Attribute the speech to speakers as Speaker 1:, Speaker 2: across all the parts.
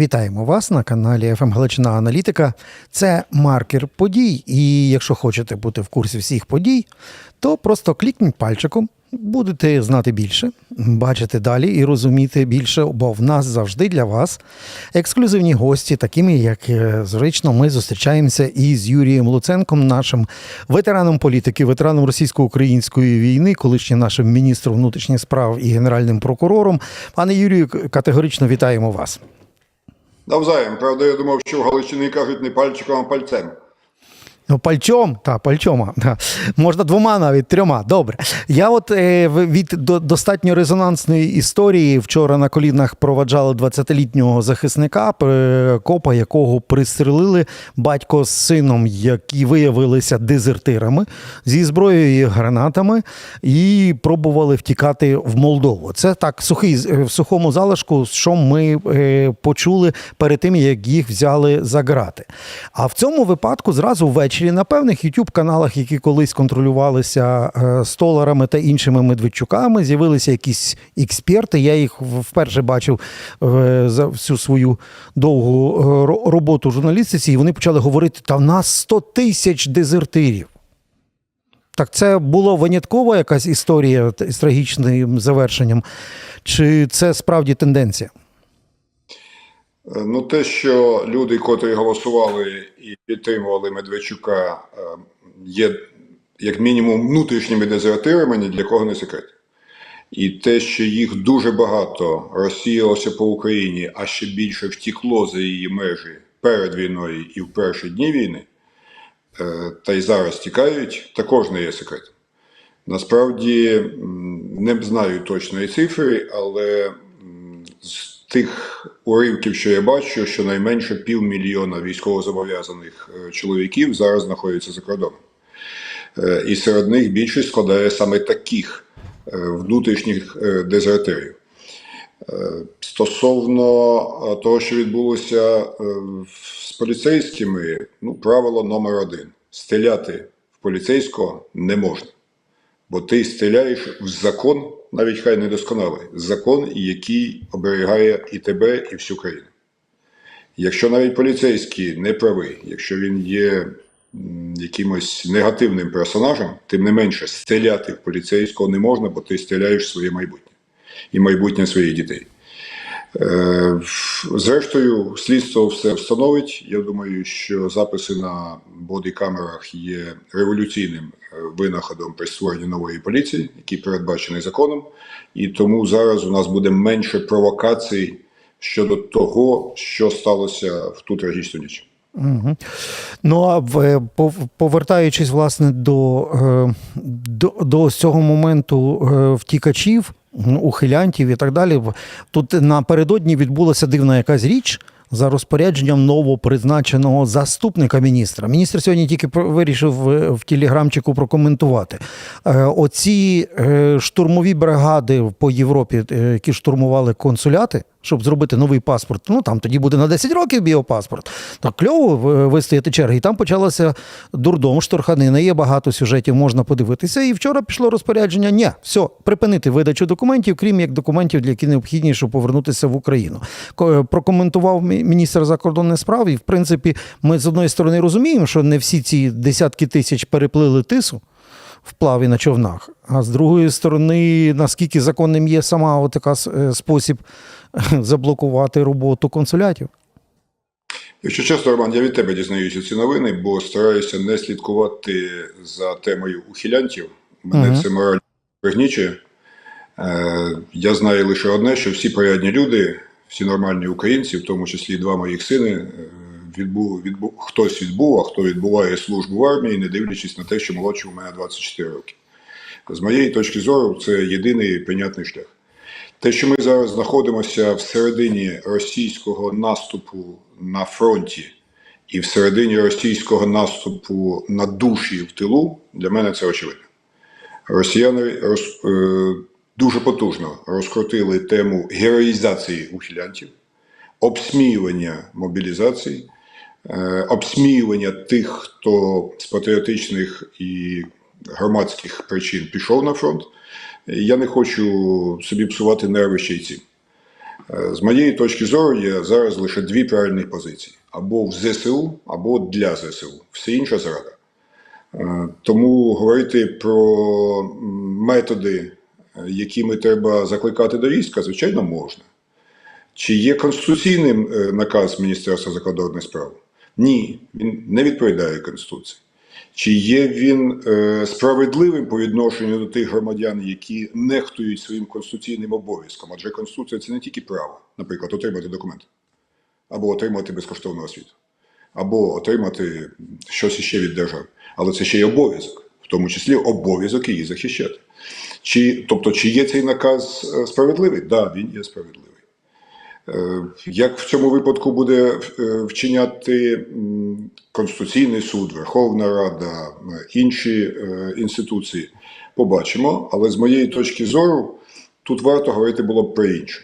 Speaker 1: Вітаємо вас на каналі «ФМ Галичина Аналітика. Це маркер подій. І якщо хочете бути в курсі всіх подій, то просто клікніть пальчиком, будете знати більше, бачити далі і розуміти більше, бо в нас завжди для вас ексклюзивні гості, такими як е, звично, ми зустрічаємося із Юрієм Луценком, нашим ветераном політики, ветераном російсько-української війни, колишнім нашим міністром внутрішніх справ і генеральним прокурором. Пане Юрію, категорично вітаємо вас.
Speaker 2: Навзаєм. Правда, я думав, що в Галичині кажуть не пальчиком, а пальцем.
Speaker 1: Ну, пальчом, та пальчома. Та. Можна двома навіть трьома. Добре. Я от е, від до, достатньо резонансної історії вчора на колінах проваджали 20-літнього захисника, копа, якого пристрелили батько з сином, які виявилися дезертирами зі зброєю і гранатами, і пробували втікати в Молдову. Це так сухий е, в сухому залишку, що ми е, почули перед тим, як їх взяли за грати. А в цьому випадку зразу ввечері на певних youtube каналах, які колись контролювалися е, столарами та іншими медведчуками, з'явилися якісь експерти. Я їх вперше бачив е, за всю свою довгу е, роботу в журналістиці, і вони почали говорити: та в нас 100 тисяч дезертирів. Так це була виняткова якась історія з трагічним завершенням, чи це справді тенденція?
Speaker 2: Е, Ну, те, що люди, котрі голосували і підтримували Медведчука, е, є як мінімум внутрішніми дезертирами, ні для кого не секрет. І те, що їх дуже багато розсіялося по Україні, а ще більше втікло за її межі перед війною і в перші дні війни, е, та й зараз тікають, також не є секретом. Насправді не знаю точної цифри, але з тих уривків, що я бачу, щонайменше півмільйона військовозобов'язаних е, чоловіків зараз знаходяться за кордоном. Е, І серед них більшість складає саме таких е, внутрішніх дезертирів. Стосовно того, що відбулося з поліцейськими, ну, правило номер один: стріляти в поліцейського не можна. Бо ти стріляєш в закон, навіть хай недосконалий, закон, який оберігає і тебе, і всю країну. Якщо навіть поліцейський не правий, якщо він є якимось негативним персонажем, тим не менше стріляти в поліцейського не можна, бо ти стріляєш в своє майбутнє і майбутнє своїх дітей. Е, Зрештою, слідство все встановить. Я думаю, що записи на бодікамерах є революційним е, винаходом при створенні нової поліції, який передбачений законом. І тому зараз у нас буде менше провокацій щодо того, що сталося в ту трагічну ніч.
Speaker 1: Угу. Ну а в- е, повертаючись власне до, до, до цього моменту втікачів, ухилянтів і так далі, тут напередодні відбулася дивна якась річ. За розпорядженням новопризначеного заступника міністра. Міністр сьогодні тільки вирішив е, в телеграмчику прокоментувати. Е, Оці е, штурмові бригади по Європі, які штурмували консуляти, щоб зробити новий паспорт. Ну там тоді буде на 10 років біопаспорт. Так кльово вистояти черги. І там почалося дурдом, штурханина. Є багато сюжетів, можна подивитися. І вчора пішло розпорядження. Ні, все, припинити видачу документів, крім як документів, для які необхідні, щоб повернутися в Україну. Прокоментував міністр закордонних справ. І в принципі, ми з одної сторони розуміємо, що не всі ці десятки тисяч переплили тису в плаві на човнах. А з другої сторони, наскільки законним є сама така спосіб заблокувати роботу консулятів.
Speaker 2: Якщо чесно, Роман, я від тебе дізнаюся ці новини, бо стараюся не слідкувати за темою ухилянтів. Мене
Speaker 1: Мгм.
Speaker 2: це морально пригнічує. Е, я знаю лише одне, що всі порядні люди, всі нормальні українці, в тому числі і два моїх сини, е, відбув, відбув, хтось відбув, а хто відбуває службу в армії, не дивлячись на те, що молодший у мене 24 роки. З моєї точки зору, це єдиний прийнятний шлях. Те, що ми зараз знаходимося всередині російського наступу на фронті і всередині російського наступу на душі в тилу, для мене це очевидно. Росіяни роз, е, дуже потужно розкрутили тему героїзації ухилянтів, обсміювання мобілізації, е, обсміювання тих, хто з патріотичних і громадських причин пішов на фронт. Я не хочу собі псувати нерви цим. Е, З моєї точки зору є зараз лише дві правильні позиції: або в ЗСУ, або для ЗСУ. Все інше зрада. Е, Тому говорити про методи, е, якими треба закликати до війська, звичайно, можна. Чи є конституційним наказ Міністерства закордонних справ? Ні, він не відповідає Конституції. Чи є він е, справедливим по відношенню до тих громадян, які нехтують своїм конституційним обов'язком? Адже Конституція це не тільки право, наприклад, отримати документ, або отримати безкоштовну освіту, або отримати щось іще від держави. Але це ще й обов'язок, в тому числі обов'язок її захищати. Чи, тобто, чи є цей наказ е, справедливий? Так, да, він є справедливий. Е, Як в цьому випадку буде е, вчиняти Конституційний суд, Верховна Рада, е, інші інституції, побачимо. Але з моєї точки зору, тут варто говорити було б про інше.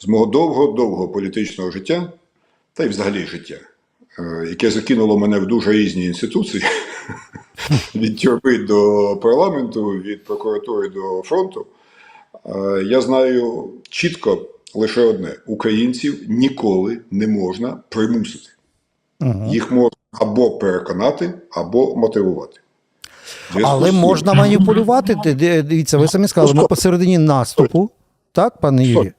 Speaker 2: З мого довго-довго політичного життя, та й взагалі життя, яке закинуло мене в дуже різні інституції, від тюрми до парламенту, від прокуратури до фронту, я знаю чітко лише одне: українців ніколи не можна примусити. Їх можна або переконати, або мотивувати.
Speaker 1: Але можна маніпулювати. Ди- ди- Дивіться, ви самі сказали, ми посередині наступу, так, пане Юрію?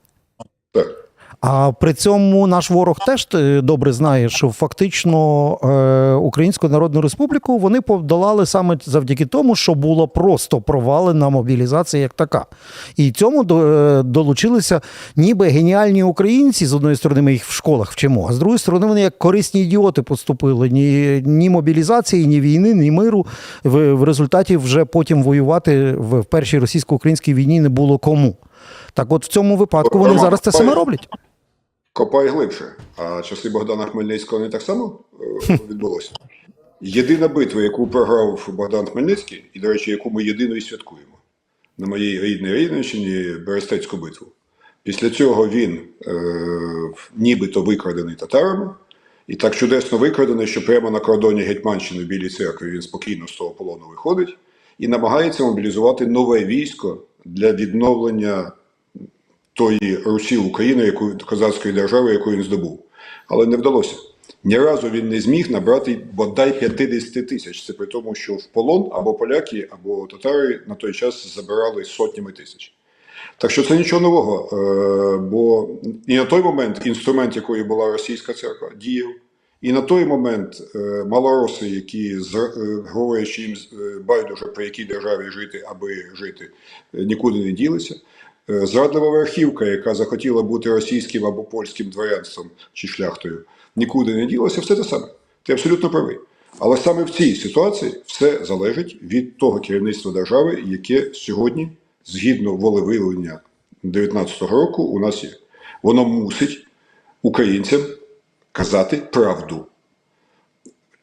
Speaker 2: Так.
Speaker 1: А при цьому наш ворог теж е, добре знає, що фактично е, Українську Народну Республіку вони подолали саме завдяки тому, що була просто провалена мобілізація як така. І цьому е, долучилися ніби геніальні українці. З одної сторони, ми їх в школах вчимо, а з другої сторони, вони як корисні ідіоти поступили. Ні, ні мобілізації, ні війни, ні миру. В, в результаті вже потім воювати в першій російсько-українській війні не було кому. Так от в цьому випадку вони зараз це саме роблять.
Speaker 2: Копай глибше. А часи Богдана Хмельницького не так само е, відбулося. Єдина битва, яку програв Богдан Хмельницький, і, до речі, яку ми єдино і святкуємо на моїй рідній Рівненщині Берестецьку битву. Після цього він е, нібито викрадений татарами, і так чудесно викрадений, що прямо на кордоні Гетьманщини в Білій церкві він спокійно з того полону виходить і намагається мобілізувати нове військо для відновлення тої Русі України, яку козацької держави, яку він здобув. Але не вдалося. Ні разу він не зміг набрати бодай 50 тисяч. Це при тому, що в полон або поляки, або татари на той час забирали сотнями тисяч. Так що це нічого нового. е, Бо і на той момент інструмент, якою була російська церква, діяв. І на той момент е, малороси, які е, говорячи їм байдуже при якій державі жити, аби жити, нікуди не ділися. Е, Зрадлива верхівка, яка захотіла бути російським або польським дворянством чи шляхтою, нікуди не ділася, все те саме. Ти абсолютно правий. Але саме в цій ситуації все залежить від того керівництва держави, яке сьогодні, згідно волевиявлення 19-го року, у нас є. Воно мусить українцям казати правду.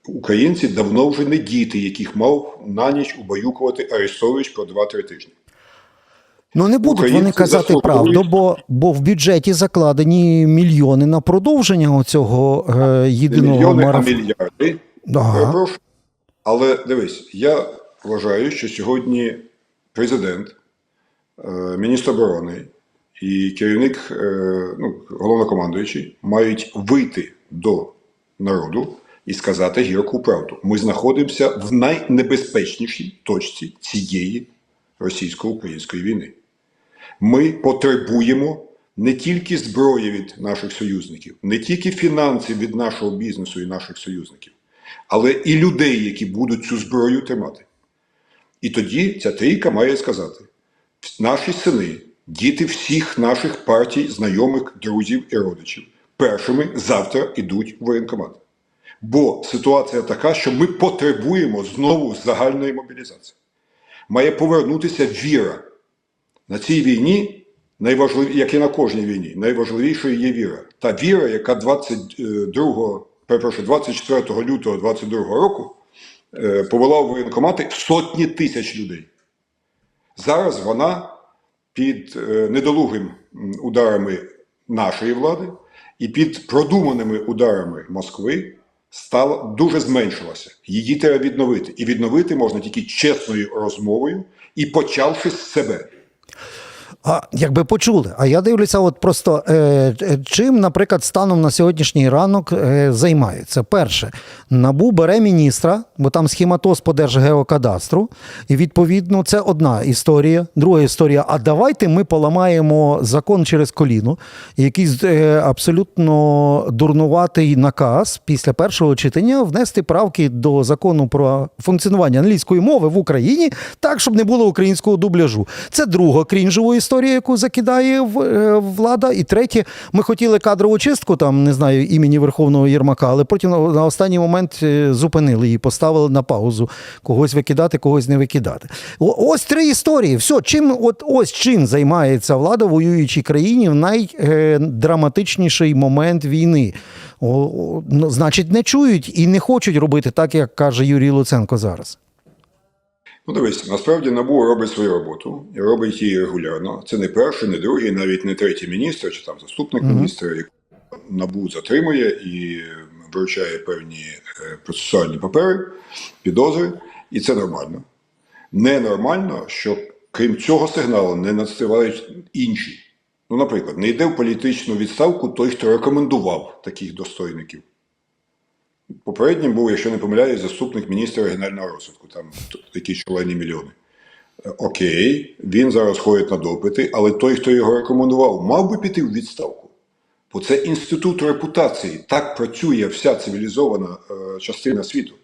Speaker 2: Українці давно вже не діти, яких мав на ніч убаюкувати Арестович по 2-3 тижні.
Speaker 1: Ну не будуть вони казати правду, бо, бо в бюджеті закладені мільйони на продовження цього е, єдиного
Speaker 2: мільйони, а мільярди.
Speaker 1: Ага.
Speaker 2: Перепрошую. Але дивись, я вважаю, що сьогодні президент, е, міністр оборони і керівник, е, ну, головнокомандуючий мають вийти до народу і сказати гірку правду. Ми знаходимося в найнебезпечнішій точці цієї російсько-української війни. Ми потребуємо не тільки зброї від наших союзників, не тільки фінансів від нашого бізнесу і наших союзників, але і людей, які будуть цю зброю тримати. І тоді ця трійка має сказати: наші сини, діти всіх наших партій, знайомих, друзів і родичів, першими завтра йдуть в воєнкомат. Бо ситуація така, що ми потребуємо знову загальної мобілізації. Має повернутися віра. На цій війні, найважлив... як і на кожній війні, найважливішою є віра. Та віра, яка 22, перепрошую, 24 лютого 22 року е, повела в воєнкомати сотні тисяч людей. Зараз вона під е, недолугим ударами нашої влади і під продуманими ударами Москви стала дуже зменшилася. Її треба відновити. І відновити можна тільки чесною розмовою і почавши з себе.
Speaker 1: А якби почули. А я дивлюся, от просто е, е, чим, наприклад, станом на сьогоднішній ранок е, займаються. Перше, набу бере міністра, бо там схематоз по Держгеокадастру. І відповідно це одна історія. Друга історія. А давайте ми поламаємо закон через коліно, якийсь е, абсолютно дурнуватий наказ після першого читання внести правки до закону про функціонування англійської мови в Україні, так щоб не було українського дубляжу. Це друга крінжова історія, яку закидає е, влада. І третє, ми хотіли кадрову чистку, там не знаю імені Верховного Єрмака, але потім на- останній момент е, зупинили її, поставили на паузу. Когось викидати, когось не викидати. Ось три історії. Все, чим от ось чим займається влада в воюючій країні в найдраматичніший момент війни. О, о, ну, значить, не чують і не хочуть робити так, як каже Юрій Луценко зараз.
Speaker 2: Ну, дивись, насправді НАБУ робить свою роботу і робить її регулярно. Це не перший, не другий, навіть не третій міністр чи там заступник міністра, який НАБУ затримує і вручає певні е, процесуальні папери, підозри, і це нормально. Ненормально, що крім цього сигналу не надсилають інші. Ну, наприклад, не йде в політичну відставку той, хто рекомендував таких достойників. Попереднім був, якщо не помиляюсь, заступник міністра регіонального розвитку, там т- якісь шалені мільйони. Е, Окей, він зараз ходить на допити, але той, хто його рекомендував, мав би піти в відставку. Бо це інститут репутації. Так працює вся цивілізована е, частина світу.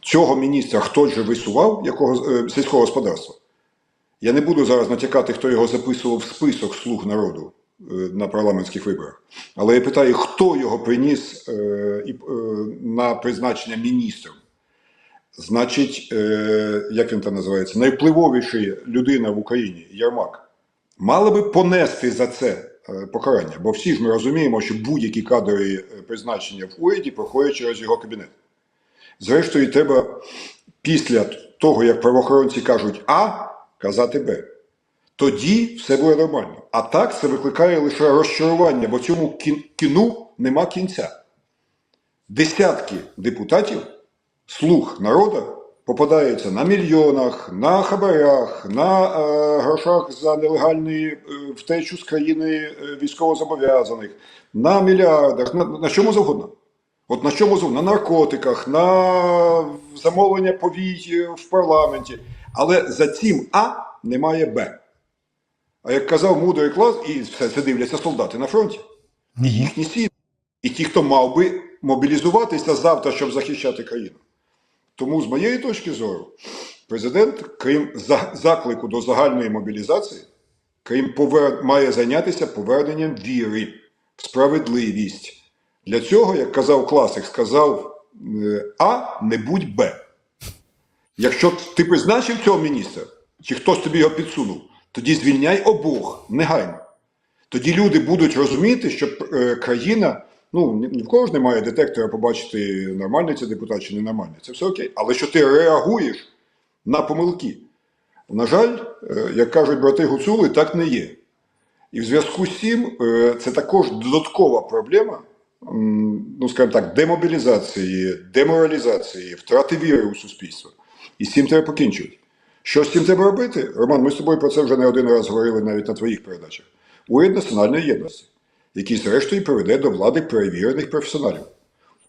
Speaker 2: Цього міністра хтось же висував якого, е, сільського господарства. Я не буду зараз натякати, хто його записував в список слуг народу на парламентських виборах. Але я питаю, хто його приніс е, е, на призначення міністром? Значить, е, як він там називається, найвпливовіша людина в Україні Ярмак, мали би понести за це е, покарання. Бо всі ж ми розуміємо, що будь-які кадрові е, призначення в уряді проходять через його кабінет. Зрештою, треба після того, як правоохоронці кажуть А, казати Б. Тоді все буде нормально. А так це викликає лише розчарування, бо цьому кіну нема кінця. Десятки депутатів, слуг народу, попадаються на мільйонах, на хабарях, на е, грошах за нелегальні е, втечу з країни е, військовозобов'язаних, на мільярдах, на, на чому завгодно. От на чому завгодно? На наркотиках, на замовлення повій в парламенті. Але за цим А немає Б. А як казав мудрий клас, і все це дивляться солдати на фронті, і їхні сім'ї, і ті, хто мав би мобілізуватися завтра, щоб захищати країну. Тому, з моєї точки зору, президент, крім заклику до загальної мобілізації, крім повер... має зайнятися поверненням віри в справедливість. Для цього, як казав класик, сказав е, А, не будь Б. Якщо ти призначив цього міністра, чи хтось тобі його підсунув, тоді звільняй обох негайно. Тоді люди будуть розуміти, що е, країна, ну ні, в кого ж немає детектора побачити, нормальний це депутат чи ненормальний. Це все окей. Але що ти реагуєш на помилки. На жаль, е, як кажуть брати Гуцули, так не є. І в зв'язку з цим е, це також додаткова проблема, ну скажімо так, демобілізації, деморалізації, втрати віри у суспільство. І з цим треба покінчувати. Що з цим треба робити? Роман, ми з тобою про це вже не один раз говорили навіть на твоїх передачах. Уряд національної єдності, який зрештою приведе до влади перевірених професіоналів,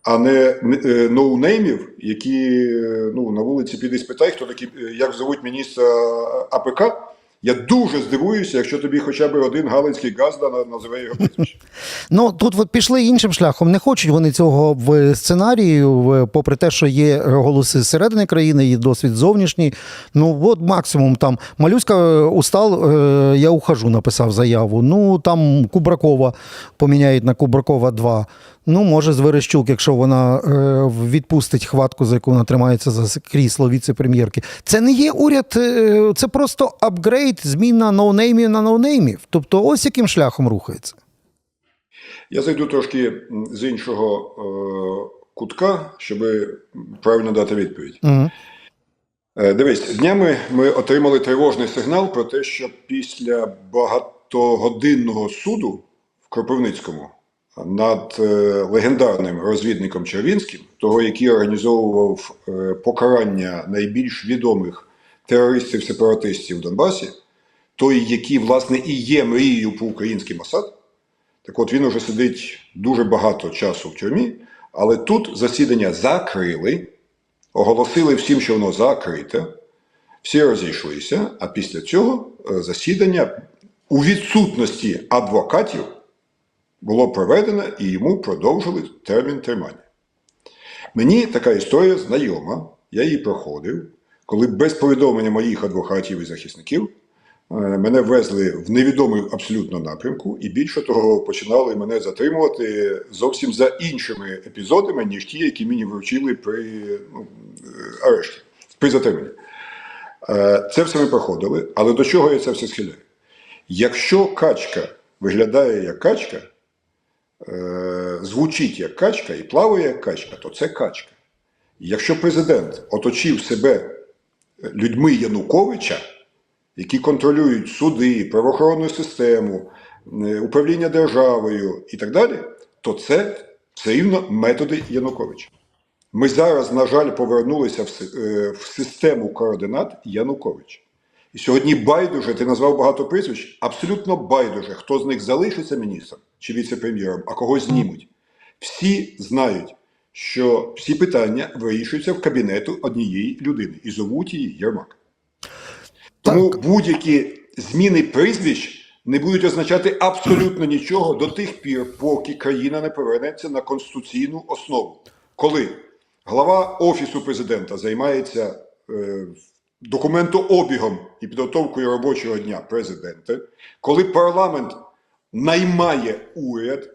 Speaker 2: а не е, ноунеймів, які е, ну, на вулиці піде спитай, хто такі, е, як звуть міністра АПК. Я дуже здивуюся, якщо тобі хоча б один галицький газда на- називе його прізвище.
Speaker 1: Ну тут от пішли іншим шляхом. Не хочуть вони цього в сценарії, попри те, що є голоси зсередини країни, є досвід зовнішній. Ну от максимум там Малюська е, устал, е, я ухожу, написав заяву. Ну там Кубракова поміняють на Кубракова 2. Ну, може, з Верещук, якщо вона е, відпустить хватку, за яку вона тримається за крісло віце-прем'єрки. Це не є уряд, е, це просто апгрейд, зміна ноунеймів на ноунеймів. Тобто, ось яким шляхом рухається.
Speaker 2: Я зайду трошки з іншого е, кутка, щоб правильно дати відповідь.
Speaker 1: Угу.
Speaker 2: Е, Дивись, днями ми отримали тривожний сигнал про те, що після багатогодинного суду в Кропивницькому над е, легендарним розвідником Червінським, того, який організовував е, покарання найбільш відомих терористів-сепаратистів в Донбасі, той, який, власне, і є мрією про український Масад. Так от він уже сидить дуже багато часу в тюрмі, але тут засідання закрили, оголосили всім, що воно закрите, всі розійшлися, а після цього е, засідання у відсутності адвокатів було проведено і йому продовжили термін тримання. Мені така історія знайома, я її проходив, коли без повідомлення моїх адвокатів і захисників е, мене везли в невідомий абсолютно напрямку, і більше того, починали мене затримувати зовсім за іншими епізодами, ніж ті, які мені вручили при ну, е, арешті, при затриманні. Е, Це все ми проходили, але до чого я це все схиляю? Якщо качка виглядає як качка, звучить як качка і плаває як качка, то це качка. Якщо президент оточив себе людьми Януковича, які контролюють суди, правоохоронну систему, е, управління державою і так далі, то це все рівно методи Януковича. Ми зараз, на жаль, повернулися е, в систему координат Януковича. І сьогодні байдуже, ти назвав багато прізвищ, абсолютно байдуже, хто з них залишиться міністром чи віце-прем'єром, а кого знімуть. Всі знають, що всі питання вирішуються в кабінету однієї людини і зовуть її Єрмак. Тому будь-які зміни прізвищ не будуть означати абсолютно нічого до тих пір, поки країна не повернеться на конституційну основу. Коли глава Офісу президента займається е, документообігом і підготовкою робочого дня президента, коли парламент наймає уряд,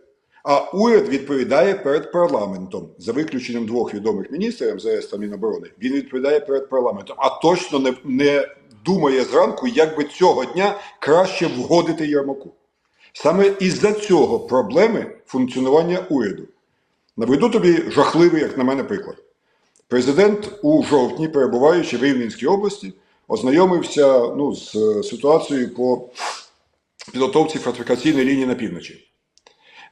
Speaker 2: а уряд відповідає перед парламентом, за виключенням двох відомих міністрів МЗС та Міноборони, він відповідає перед парламентом, а точно не, не думає зранку, як би цього дня краще вгодити Єрмаку. Саме із-за цього проблеми функціонування уряду. Наведу тобі жахливий, як на мене, приклад. Президент у жовтні, перебуваючи в Рівненській області, ознайомився ну, з е, ситуацією по підготовці фортифікаційної лінії на півночі.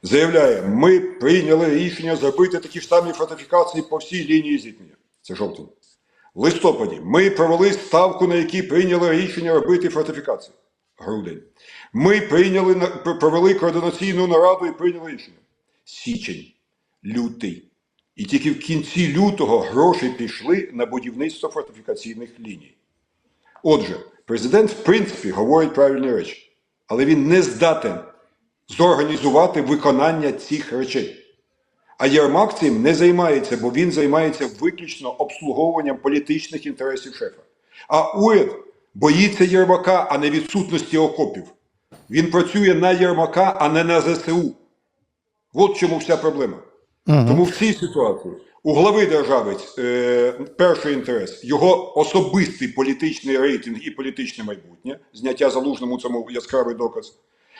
Speaker 2: Заявляє, ми прийняли рішення зробити такі ж самі фортифікації по всій лінії зіткнення. Це жовтень. В листопаді ми провели ставку, на якій прийняли рішення робити фортифікації. Грудень. Ми прийняли провели координаційну нараду і прийняли рішення. Січень, лютий. І тільки в кінці лютого гроші пішли на будівництво фортифікаційних ліній. Отже, президент, в принципі, говорить правильні речі, але він не здатен зорганізувати виконання цих речей. А Єрмак цим не займається, бо він займається виключно обслуговуванням політичних інтересів шефа. А уряд боїться Єрмака, а не відсутності окопів. Він працює на Єрмака, а не на ЗСУ. От чому вся проблема. Тому в цій ситуації у глави держави е, перший інтерес його особистий політичний рейтинг і політичне майбутнє, зняття залужному цьому яскравий доказ.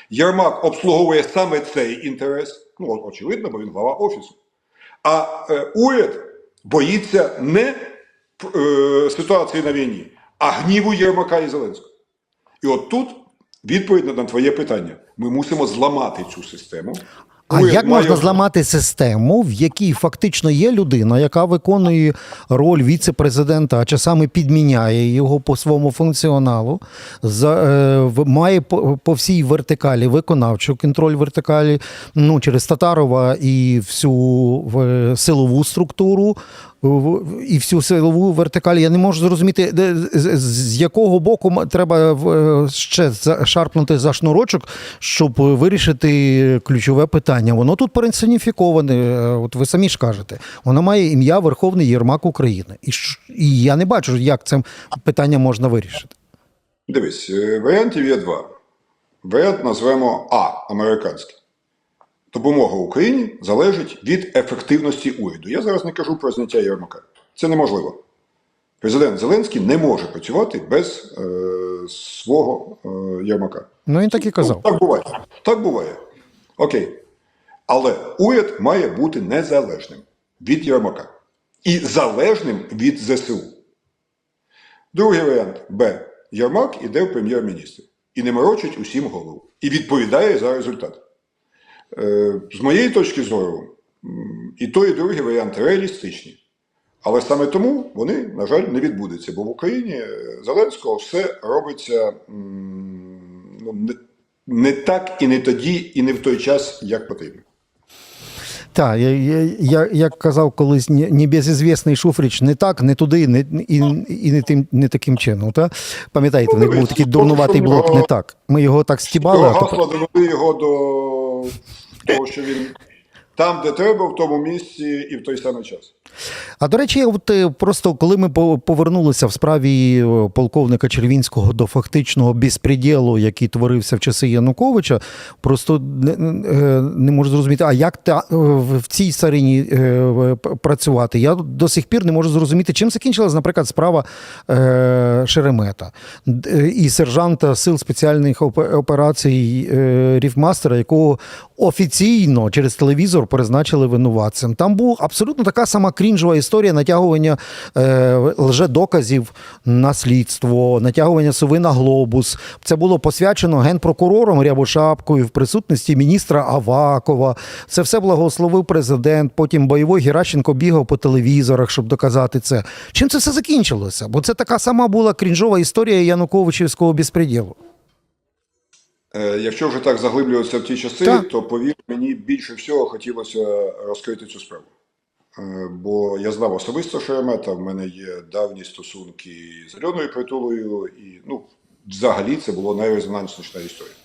Speaker 2: Єрмак обслуговує саме цей інтерес. Ну, очевидно, бо він глава офісу. А е, уряд боїться не е, ситуації на війні, а гніву Єрмака і Зеленського. І от тут відповідь на твоє питання: ми мусимо зламати цю систему.
Speaker 1: А як можна зламати систему, в якій фактично є людина, яка виконує роль віце-президента, а часами підміняє його по своєму функціоналу, за, е, має по, по всій вертикалі виконавчу контроль вертикалі, ну через Татарова і всю е, силову структуру. І всю силову вертикаль я не можу зрозуміти, де- з, якого боку треба ще за- шарпнути за шнурочок, щоб вирішити ключове питання. Воно тут персоніфіковане, е, от ви самі ж кажете. Воно має ім'я Верховний Єрмак України. І, і я не бачу, як це питання можна вирішити.
Speaker 2: Дивись, е, варіантів є два. Варіант назвемо А американський. Допомога Україні залежить від ефективності уряду. Я зараз не кажу про зняття Єрмака. Це неможливо. Президент Зеленський не може працювати без е, свого е, Єрмака.
Speaker 1: Ну він так і казав.
Speaker 2: Ну, так буває. Так буває. Окей. Але уряд має бути незалежним від Єрмака і залежним від ЗСУ. Другий варіант Б. Єрмак іде в прем'єр-міністр і не морочить усім голову. І відповідає за результат. Е, з моєї точки зору, і той, і другий варіанти реалістичні. Але саме тому вони, на жаль, не відбудуться. Бо в Україні е, Зеленського все робиться ну, не, не так і не тоді, і не в той час, як потрібно.
Speaker 1: Так, я, я, я, як казав колись, не- небезізвісний Шуфрич не так, не туди, не, і, і не, тим, не таким чином. Та? Пам'ятаєте, в них був такий дурнуватий блок, не так. Ми його так стібали,
Speaker 2: гасла довели його до того, що він там, де треба, в тому місці і в той самий час.
Speaker 1: А до речі, от е, просто коли ми повернулися в справі е, полковника Червінського до фактичного безпреділу, який творився в часи Януковича, просто не, е, не можу зрозуміти, а як та в цій царині працювати? Я до сих пір не можу зрозуміти, чим закінчилась, наприклад, справа Шеремета і сержанта сил спеціальних операцій Ріфмастера, якого офіційно через телевізор призначили винуватцем. Там була абсолютно така сама крінжова історія натягування е, лжедоказів на слідство, натягування сови на глобус. Це було посвячено генпрокурором Рябошапкою в присутності міністра Авакова. Це все благословив президент. Потім бойовий Геращенко бігав по телевізорах, щоб доказати це. Чим це все закінчилося? Бо це така сама була крінжова історія Януковичівського безпреділу.
Speaker 2: Е, Якщо вже так заглиблюватися в ті часи,
Speaker 1: Так.
Speaker 2: то повір мені більше всього хотілося розкрити цю справу. Е, Бо я знав особисто Шеремета, в мене є давні стосунки з Альоною Притулою, і ну, взагалі це було найрезонансніша історія.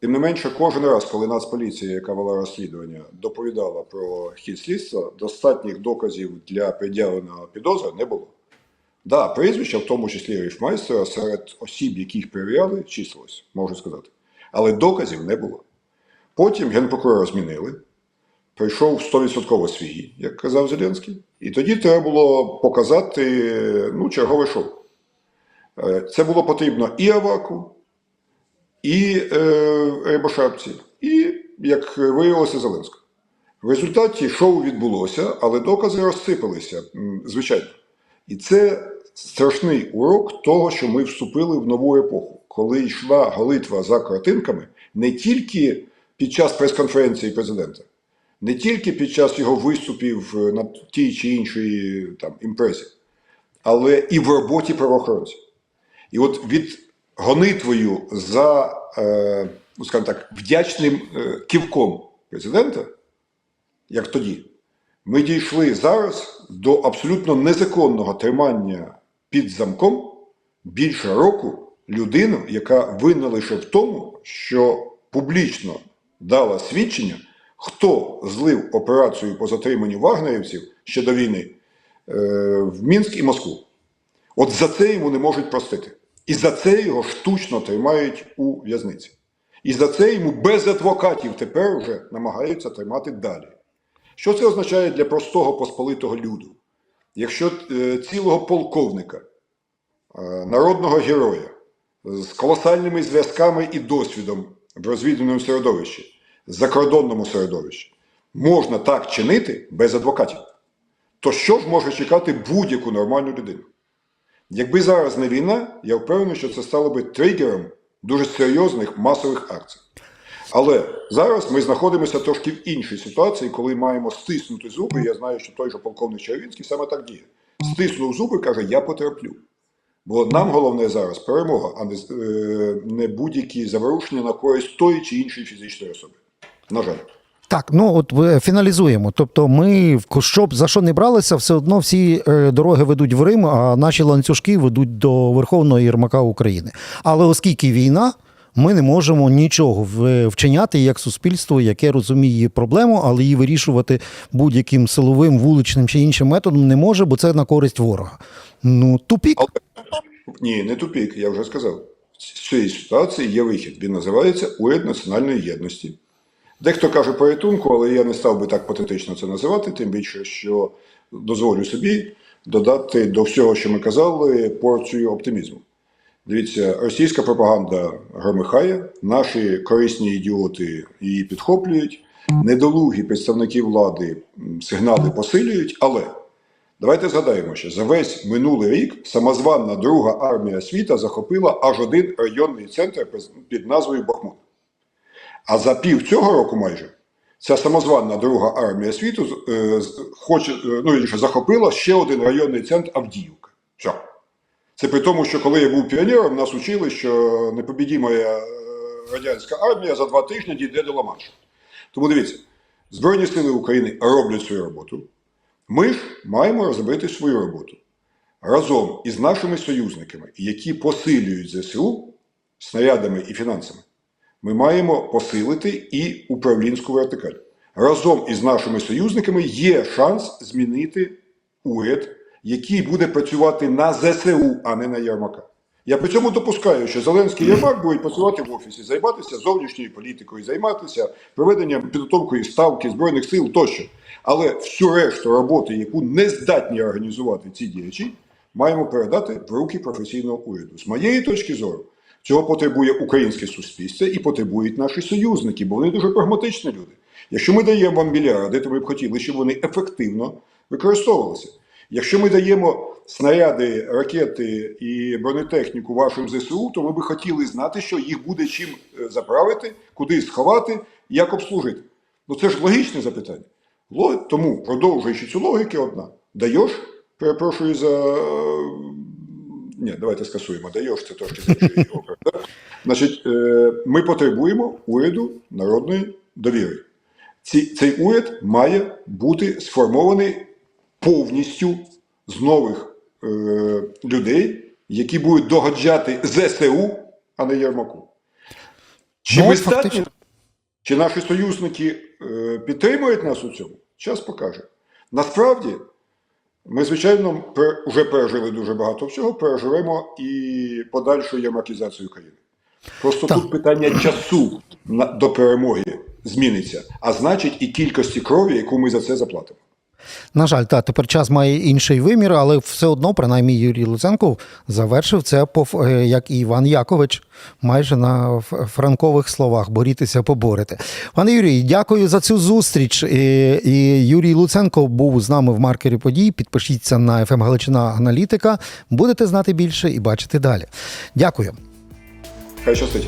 Speaker 2: Тим не менше, кожен раз, коли Нацполіція, яка вела розслідування, доповідала про хід слідства, достатніх доказів для пред'явленого підозри не було. Да, прізвища, в тому числі ріфмайстера, серед осіб, яких перевіряли, числилось, можу сказати. Але доказів не було. Потім генпрокурора змінили, прийшов 100% свій, як казав Зеленський, і тоді треба було показати ну, чергове шоу. Е, Це було потрібно і Аваку, і е, Рябошапці, і, як виявилося, Зеленського. В результаті шоу відбулося, але докази розсипалися, звичайно. І це страшний урок того, що ми вступили в нову епоху, коли йшла голитва за картинками не тільки під час прес-конференції президента, не тільки під час його виступів е, на тій чи іншій там, імпрезі, але і в роботі правоохоронців. І от від гонитвою за, е, ну, скажімо так, вдячним е, ківком президента, як тоді, ми дійшли зараз до абсолютно незаконного тримання під замком більше року людину, яка винна лише в тому, що публічно дала свідчення, хто злив операцію по затриманню вагнерівців ще до війни е, в Мінськ і Москву. От за це йому не можуть простити. І за це його штучно тримають у в'язниці. І за це йому без адвокатів тепер вже намагаються тримати далі. Що це означає для простого посполитого люду? Якщо е, цілого полковника, е, народного героя з колосальними зв'язками і досвідом в розвідувальному середовищі, закордонному середовищі, можна так чинити без адвокатів, то що ж може чекати будь-яку нормальну людину? Якби зараз не війна, я впевнений, що це стало би тригером дуже серйозних масових акцій. Але зараз ми знаходимося трошки в іншій ситуації, коли маємо стиснути зуби. Я знаю, що той же полковник Червінський саме так діє. Стиснув зуби, каже, я потерплю. Бо нам головне зараз перемога, а не, е, будь-які заворушення на користь тої чи іншої фізичної особи. На жаль.
Speaker 1: Так, ну от е, фіналізуємо. Тобто, ми щоб за що не бралися, все одно всі е, дороги ведуть в Рим, а наші ланцюжки ведуть до Верховного Єрмака України. Але оскільки війна, ми не можемо нічого вчиняти як суспільство, яке розуміє проблему, але її вирішувати будь-яким силовим, вуличним чи іншим методом не може, бо це на користь ворога. Ну, тупік.
Speaker 2: Ні, не тупік, я вже сказав. З цієї ситуації є вихід. Він називається уряд національної єдності. Дехто каже порятунку, але я не став би так патетично це називати, тим більше, що дозволю собі додати до всього, що ми казали, порцію оптимізму. Дивіться, російська пропаганда громихає, наші корисні ідіоти її підхоплюють, недолугі представники влади сигнали посилюють, але давайте згадаємо, що за весь минулий рік самозванна Друга армія світа захопила аж один районний центр під назвою Бахмут. А за пів цього року майже ця самозванна Друга армія світу е, хоче, е, ну, вірніше, захопила ще один районний центр Авдіївка. Все. Це при тому, що коли я був піонером, нас учили, що непобідіма е, радянська армія за два тижні дійде до Ла-Маншу. Тому дивіться, Збройні сили України роблять свою роботу. Ми ж маємо розробити свою роботу разом із нашими союзниками, які посилюють ЗСУ снарядами і фінансами. Ми маємо посилити і управлінську вертикаль. Разом із нашими союзниками є шанс змінити уряд, який буде працювати на ЗСУ, а не на Єрмака. Я при цьому допускаю, що Зеленський і Єрмак будуть працювати в офісі, займатися зовнішньою політикою, займатися проведенням підготовкою ставки збройних сил тощо. Але всю решту роботи, яку не здатні організувати ці діячі, маємо передати в руки професійного уряду. З моєї точки зору, цього потребує українське суспільство і потребують наші союзники, бо вони дуже прагматичні люди. Якщо ми даємо вам мільярди, то ми б хотіли, щоб вони ефективно використовувалися. Якщо ми даємо снаряди, ракети і бронетехніку вашим ЗСУ, то ми би хотіли знати, що їх буде чим е, заправити, куди сховати, як обслужити. Ну це ж логічне запитання. Тому, продовжуючи цю логіку, одна. Даєш, перепрошую за. Ні, давайте скасуємо. Даєш, це трошки опер. да? Значить, е, ми потребуємо уряду народної довіри. Ці, цей уряд має бути сформований повністю з нових е, людей, які будуть догоджати ЗСУ, а не Єрмаку. Чи
Speaker 1: Ну,
Speaker 2: ми здатні, чи наші союзники е, підтримують нас у цьому? Час покаже. Насправді, ми, звичайно, вже пережили дуже багато всього, переживемо і подальшу ямакізацію країни. Просто
Speaker 1: Так.
Speaker 2: тут питання часу до перемоги зміниться, а значить і кількості крові, яку ми за це заплатимо.
Speaker 1: На жаль, та тепер час має інший вимір, але все одно, принаймні, Юрій Луценко завершив це е, як і Іван Якович, майже на франкових словах борітися, поборете. Пане Юрій, дякую за цю зустріч. І, Юрій Луценко був з нами в маркері подій. Підпишіться на ФМ Галичина Аналітика. Будете знати більше і бачити далі. Дякую.
Speaker 2: Хай щастить.